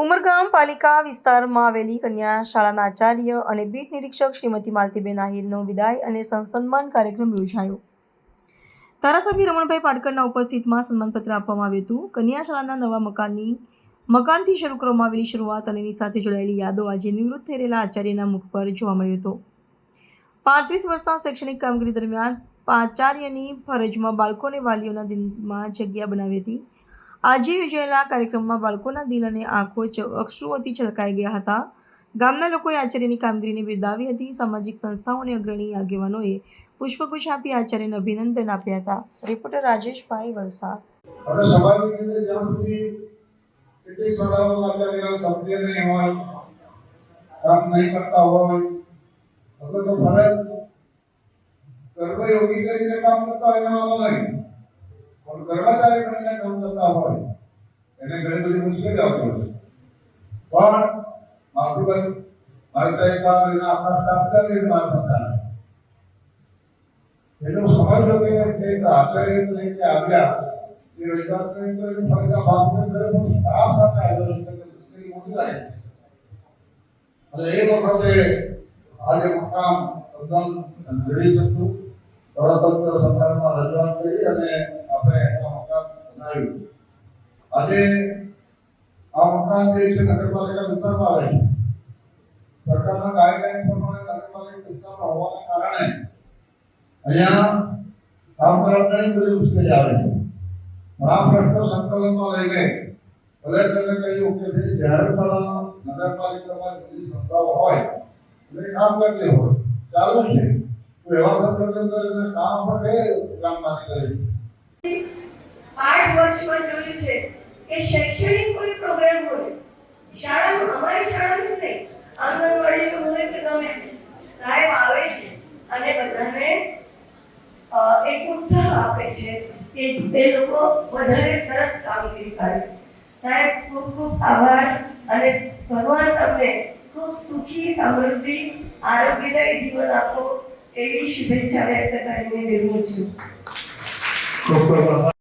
ઉમરગામ પાલિકા વિસ્તારમાં આવેલી કન્યા શાળાના આચાર્ય અને બીટ નિરીક્ષક શ્રીમતી માલતીબેન આહિરનો વિદાય અને સન્માન કાર્યક્રમ યોજાયો. ધારાસભ્ય રમણભાઈ પાટકરના ઉપસ્થિતમાં સન્માનપત્ર આપવામાં આવ્યું હતું. કન્યા શાળાના નવા મકાનની મકાનથી શરૂ કરવામાં આવેલી શરૂઆત અને એની સાથે જોડાયેલી યાદો આજે નિવૃત્ત રહેલા આચાર્યના મુખ પર જોવા મળ્યો હતો. પાંત્રીસ વર્ષના શૈક્ષણિક કામગીરી દરમિયાન આચાર્યની ફરજમાં બાળકોને વાલીઓના દિલમાં જગ્યા બનાવી હતી. આજે યોજાયેલા કાર્યક્રમમાં બાળકોના દિલ અને આંખો અશ્રુઓથી છલકાઈ ગયા હતા. ગામના લોકોએ આચાર્યની કામગીરીને બિરદાવી હતી. સામાજિક સંસ્થાઓ અને અગ્રણી આગેવાનોએ પુષ્પગુચ્છ આપી આચાર્યને અભિનંદન આપ્યા હતા. રિપોર્ટર રાજેશભાઈ વલસાડ. હવે સમાજની અંદર જ્યાં સુધી કેટલીક શાળાઓ આચાર્ય સભ્ય નહીં હોય, કામ નહીં કરતા હોય, અથવા તો ફરજ કર્મયોગી કરીને કામ કરતા હોય એના વાંધો નહીં. પણ કર્મચારી બનીને કામ કરતા હોય, એને ઘણી બધી મુશ્કેલી આવતી હોય પણ મારું મારી તો એક કામ લઈને આપણા સ્ટાફ કરે મારા પાસે એટલું સમજો કે આચાર્ય લઈને આવ્યા, એ રજૂઆત કરી તો એની લાગે. અને એ વખતે આજે કામ તદ્દન ઘડી જતું તરત જ સરકારમાં રજૂઆત અને આપણે આ મકાન બનાવ્યું આજે આ મકાન જે છે નગરપાલિકા વિસ્તારમાં આવે છે. સરકારના ગાઈડલાઈન પ્રમાણે નગરપાલિકા વિસ્તારમાં હોવાના કારણે અહીંયા કામ કરવા ઘણી બધી મુશ્કેલી આવે છે. આ પ્રશ્ન સંકલનમાં લઈને કલેક્ટરને કહ્યું કે ભાઈ જ્યારે પણ નગરપાલિકામાં બધી સંસ્થાઓ હોય એટલે કામ કરતી હોય, ચાલુ છે, તો એવા સંકલન કરીને કામ પણ કામ કરી કરે આઠ વર્ષમાં જોયું છે. કે શૈક્ષણિક કોઈ પ્રોગ્રામ હોય, શાળામાં, અમારી શાળામાં જ નહીં, આંગણવાડીનું હોય કે ગમે સાહેબ આવે છે અને બધાને એક ઉત્સાહ આપે છે કે તે લોકો વધારે સરસ કામગીરી કરે. સાહેબ, ખૂબ ખૂબ આભાર અને ભગવાન તમને ખૂબ સુખી, સમૃદ્ધિ, આરોગ્યદાયી જીવન આપો એવી શુભેચ્છા વ્યક્ત કરીને વિરમું છું.